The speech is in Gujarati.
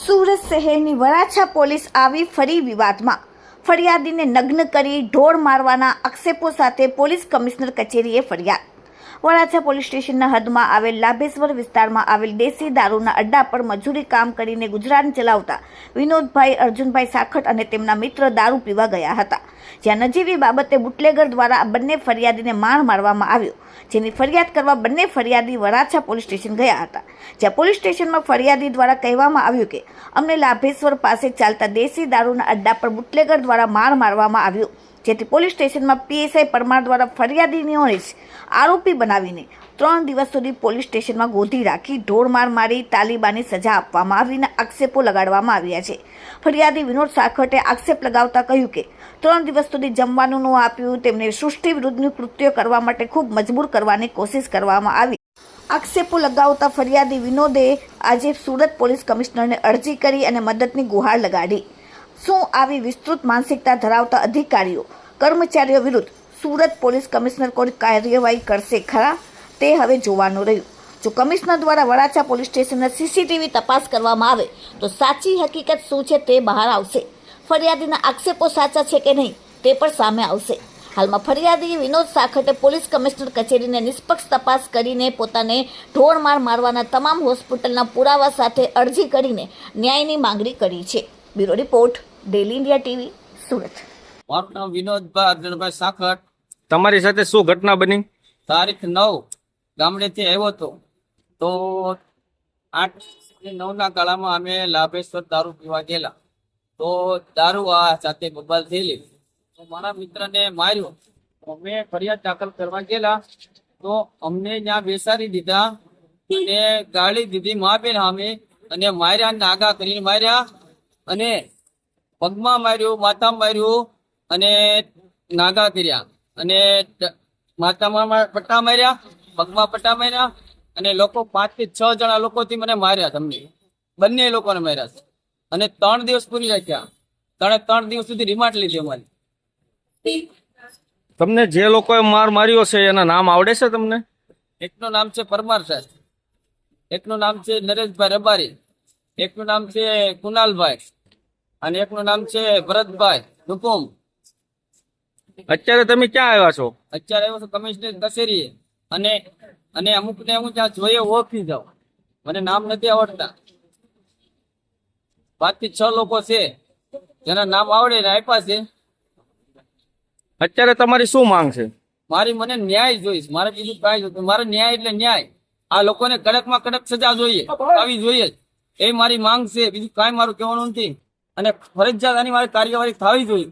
સુરત શહેરની વરાછા પોલીસ આવી ફરી વિવાદમાં. ફરિયાદીને નગ્ન કરી ઢોળ મારવાના આક્ષેપો સાથે પોલીસ કમિશનર કચેરીએ ફરિયાદ. વરાછા પોલીસ સ્ટેશનના હદમાં આવેલ લાભેશ્વર વિસ્તારમાં આવેલ દેશી દારૂના અડ્ડા પર મજૂરી કામ કરીને ગુજરાન ચલાવતા વિનોદભાઈ, અર્જુનભાઈ સાખટ અને તેમના મિત્ર દારૂ પીવા ગયા હતા. જ્યાં નજીવી બાબતે બુટલેગર દ્વારા બંને ફરિયાદીને માર મારવામાં આવ્યો. જેની ફરિયાદ કરવા બંને ફરિયાદી વરાછા પોલીસ સ્ટેશન ગયા હતા. જ્યાં પોલીસ સ્ટેશનમાં ફરિયાદી દ્વારા કહેવામાં આવ્યું કે, અમને લાભેશ્વર પાસે ચાલતા દેશી દારૂના અડ્ડા પર બુટલેગર દ્વારા માર મારવામાં આવ્યો. જેથી પોલીસ સ્ટેશનમાં પીએસઆઈ પરમાર દ્વારા ફરિયાદીઓને જ આરોપી બનાવીને ત્રણ દિવસ સુધી પોલીસ સ્ટેશનમાં ગોધી રાખી ઢોરમાર મારી તાલિબાની સજા આપવામાં આવીને આક્ષેપો લગાડવામાં આવ્યા છે. ફરિયાદી વિનોદ સાખટે આક્ષેપ લગાવતા કહ્યું કે, ત્રણ દિવસ સુધી જમવાનું ન આપ્યું, તેમને સૃષ્ટિ વિરુદ્ધનું કૃત્ય કરવા માટે ખૂબ મજબૂર કરવાની કોશિશ કરવામાં આવી. આક્ષેપો લગાવતા ફરિયાદી વિનોદે આજે સુરત પોલીસ કમિશનરને અરજી કરી અને મદદની ગુહાર લગાડી. શું આવી વિસ્તૃત માનસિકતા ધરાવતા અધિકારીઓ કર્મચારીઓ વિરુદ્ધ સુરત પોલીસ કમિશનર કોઈ કાર્યવાહી કરશે ખરા? તે હવે જોવાનું રહ્યું. જો કમિશનર દ્વારા વરાછા પોલીસ સ્ટેશનના સીસીટીવી તપાસ કરવામાં આવે, તો સાચી હકીકત શું છે તે બહાર આવશે. ફરિયાદીના આક્ષેપો સાચા છે કે નહીં, તે પણ સામે આવશે. હાલમાં ફરિયાદી વિનોદ સાખટે પોલીસ કમિશનર કચેરીને નિષ્પક્ષ તપાસ કરીને પોતાને ઢોળમાર મારવાના તમામ હોસ્પિટલના પુરાવા સાથે અરજી કરીને ન્યાયની માંગણી કરી છે. Bureau report, daily India TV, Surat. મારું નામ વિનોદભાઈ અર્જુનભાઈ સાખટ તમારી સાથે શું ઘટના બની? તારીખ નવ ગામડેથી આવ્યો હતો. તો આઠ નવના ગાળામાં અમે લાભેશ્વર દારૂ પીવા ગયેલા. તો દારૂ આ સાથે બબાલ થયેલી તો મારા મિત્રને માર્યો. અમે ફરિયાદ દાખલ કરવા ગયેલા. તો અમને ત્યાં બેસાડી દીધા અને ગાળી દીધી માપે અમે અને માર્યા નાગા કરીને માર્યા અને પગમાં માર્યું માથામાં માર્યું અને નાગા કર્યા અને માતામાં માથામાં પટ્ટા માર્યા પગમાં પટ્ટા માર્યા અને લોકો પાંચથી છ જણા લોકોથી મને માર્યા તમને. બંને લોકોને માર્યા છે. અને ત્રણ દિવસ પૂરી રાખ્યા. ત્રણે ત્રણ દિવસ સુધી રિમાન્ડ લીધી અમારી. તમને જે લોકોએ માર માર્યો છે એના નામ આવડે છે તમને? એકનું નામ છે પરમાર સાહેબ. એકનું નામ છે નરેશભાઈ રબારી. એકનું નામ છે કુનાલભાઈ અને એકનું નામ છે ભરતભાઈ હુકુમ અત્યારે તમે ક્યાં આવ્યા છો? અત્યારે આવ્યો છું કમિશનર કચેરીએ. અને અને અમુક ને હું ત્યાં જોઈએ ઓળખી જાઉં. મને નામ નથી આવડતા. પાંચથી છ લોકો છે. જેના નામ આવડે ને આપ્યા છે. અત્યારે તમારી શું માંગ છે? મારી મને ન્યાય જોઈશ. મારે બીજું કાંઈ જોઈતું મારે ન્યાય એટલે ન્યાય. આ લોકોને કડકમાં કડક સજા જોઈએ. આવી જોઈએ એ મારી માંગ છે. બીજું કાંઈ મારું કહેવાનું નથી. અને ફરજિયાત આની મારી કાર્યવાહી થવી જોઈએ.